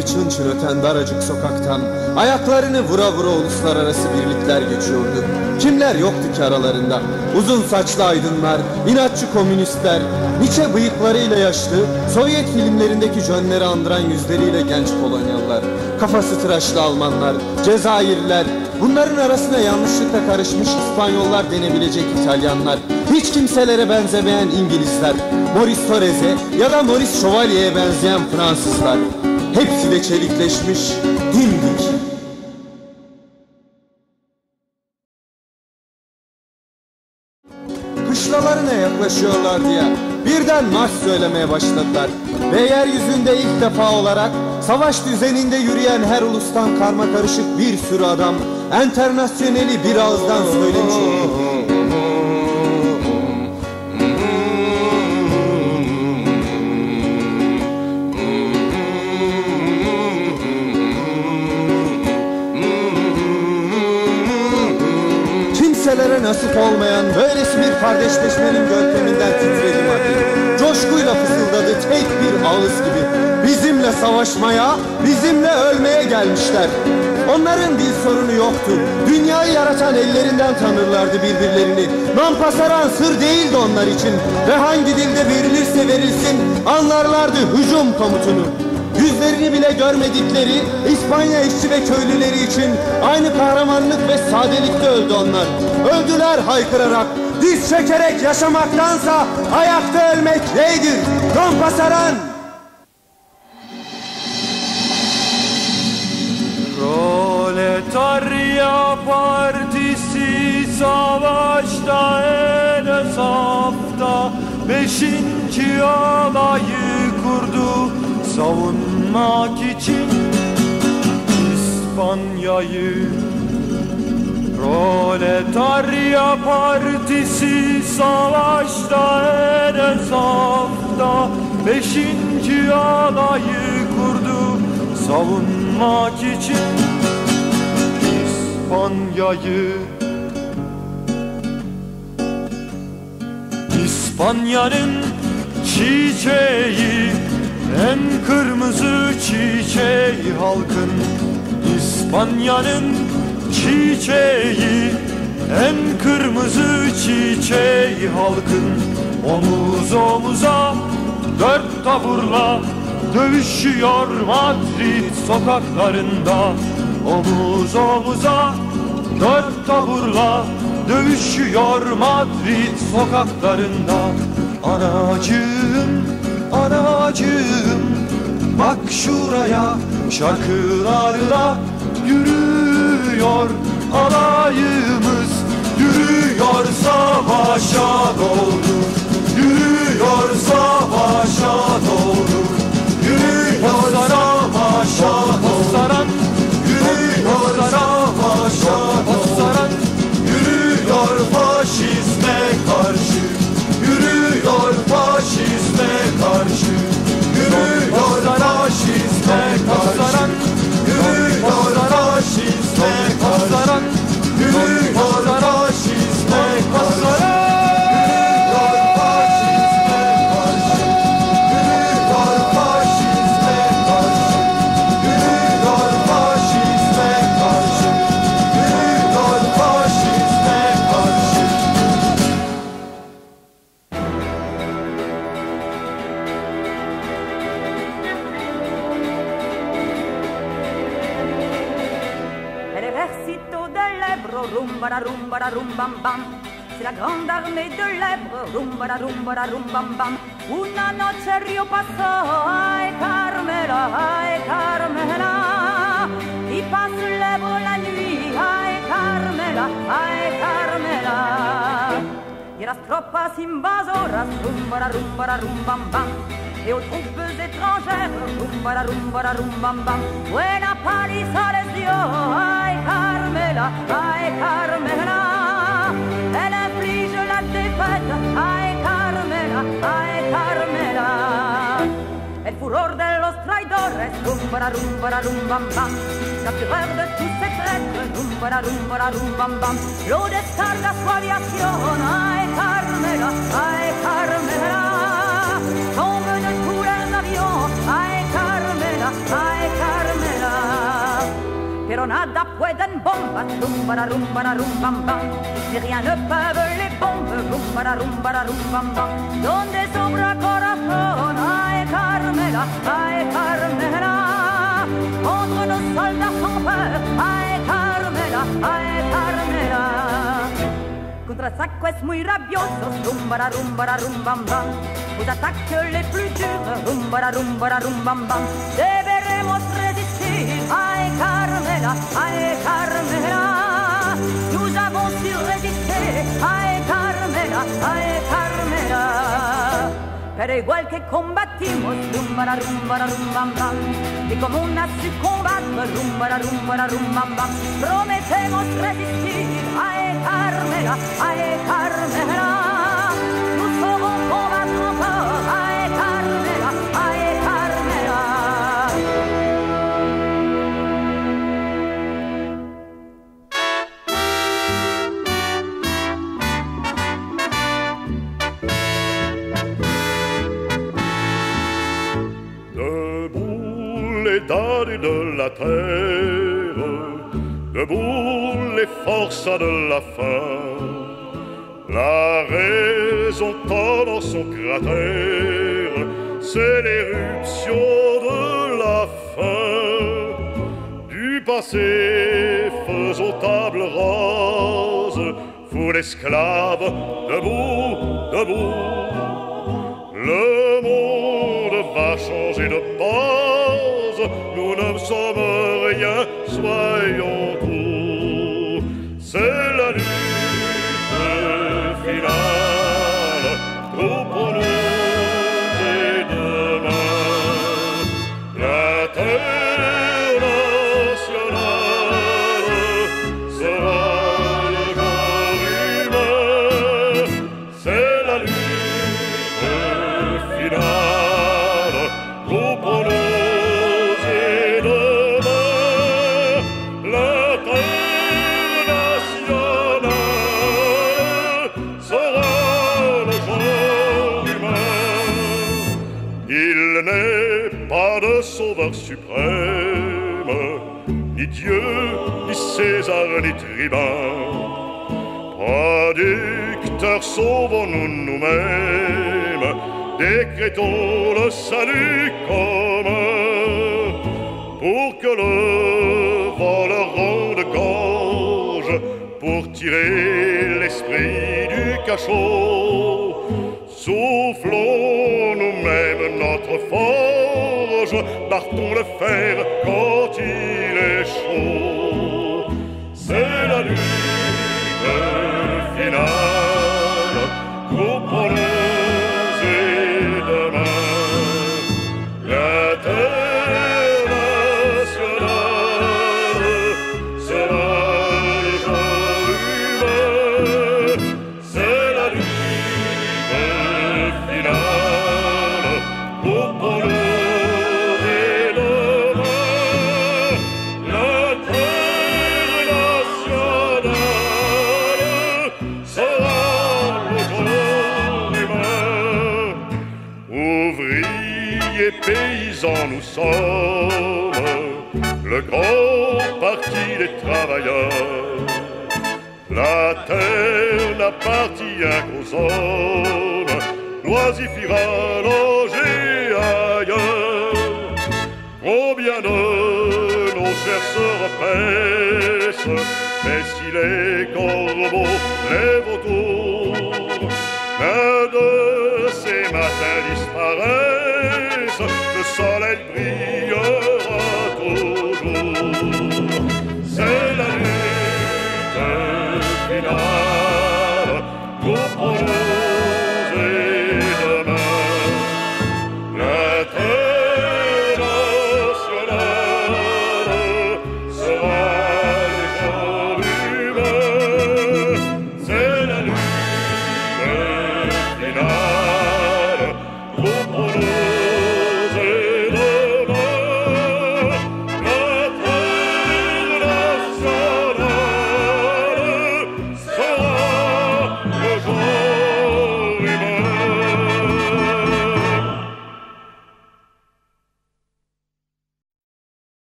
gibi çın çın öten daracık sokaktan Ayaklarını vura vura uluslararası birlikler geçiyordu. Kimler yoktu ki aralarında? Uzun saçlı aydınlar, inatçı komünistler Nietzsche bıyıklarıyla yaşlı Sovyet filmlerindeki jönleri andıran yüzleriyle genç Polonyalılar Kafası tıraşlı Almanlar, Cezayirliler Bunların arasına yanlışlıkla karışmış İspanyollar denebilecek İtalyanlar Hiç kimselere benzemeyen İngilizler Maurice Torres'e ya da Maurice Chevalier'e benzeyen Fransızlar Hepsi de çelikleşmiş, dimdik Kışlalarına yaklaşıyorlar diye birden marş söylemeye başladılar. Ve yeryüzünde ilk defa olarak savaş düzeninde yürüyen her ulustan karma karışık bir sürü adam enternasyoneli bir ağızdan söylemiş oldu. Nasip olmayan böylesi bir kardeşleşmenin görkeminden titredi Madrid. Coşkuyla fısıldadı tek bir ağız gibi. Bizimle savaşmaya, bizimle ölmeye gelmişler. Onların dil sorunu yoktu. Dünyayı yaratan ellerinden tanırlardı birbirlerini. Nampasaran sır değildi onlar için. Ve hangi dilde verilirse verilsin anlarlardı hücum komutunu. Yüzlerini bile görmedikleri İspanya işçi ve köylüleri için aynı kahramanlık ve sadelikte öldü onlar. Öldüler haykırarak, diz çekerek yaşamaktansa ayakta ölmek neydir? Don Pasaran! Proletarya Partisi savaşta en safta Beşinci alayı kurdu savunmak için İspanya'yı Proletarya Partisi savaşta en safta Beşinci alayı kurdu. Savunmak için İspanya'yı İspanya'nın çiçeği en kırmızı çiçeği halkın İspanya'nın çiçeği. En kırmızı çiçeği halkın Omuz omuza dört taburla Dövüşüyor Madrid sokaklarında. Omuz omuza dört taburla Dövüşüyor Madrid sokaklarında. Anacığım, anacığım Bak şuraya şarkılarla yürüyor alayımız. Yürüyor savaşa doğru rumbara, rumbam, bam. C'est la grande armée de l'Ebro, rumbara, rumbara, rumbam, bam. Una noche Río pasó, ay Carmela, ay Carmela. Y passe l'Ebro la nuit, ay Carmela, ay Carmela. Y las tropas invasoras, rumbara, rumbara, rumbam, bam. Et aux troupes étrangères, rumbara, rumbara, rumbam, bam. Buena paliza les ay Carmela, ay Carmela ay Carmela, ay Carmela. El furor de los traidores, rum para rum para rum bam bam. La mujer de tu secreto, rum para rum para rum bam bam. Lo descarga su aviación, ay Carmela, ay Carmela. Como en el cura el avión, ay Carmela, ay Carmela. pero nada pueden bombas, rum para rum para rum bam bam, si rien ne peuvent les rumba la rumba la rumba bam. Donde sobra corazón, ay Carmela, ay Carmela. Entre nos soldats sans peur, ay Carmela, ay Carmela. Contra saco es muy rabiosos, rumba la rumba la rumba bam. Aux attaques les plus dures, rumba la rumba la rumba bam. Deberemos resistir, ay Carmela, ay Carmela. a e Carmela. Per igual che combattimos, rumba la rumba la rumbam bam, e come un si combatte, rumba la rumba la rumbam bam, promettemos resistir, a Carmela, ae Carmela. De la terre, debout les forces de la faim. La raison tord dans son cratère, c'est l'éruption de la fin. Du passé, faisons table rose, vous l'esclave, debout, debout. Le monde va changer de sommes soit Il n'est pas de sauveur suprême, ni Dieu, ni César, ni tribun. Producteurs, sauvons-nous nous-mêmes, décrétons le salut commun, pour que le vol ronde gorge, pour tirer l'esprit du cachot. Soufflons partons le fer quand des travailleurs. La terre n'appartient qu'aux hommes, l'oisifira loger ailleurs. Combien de nos chers se repaissent, mais si les corbeaux, les vautours,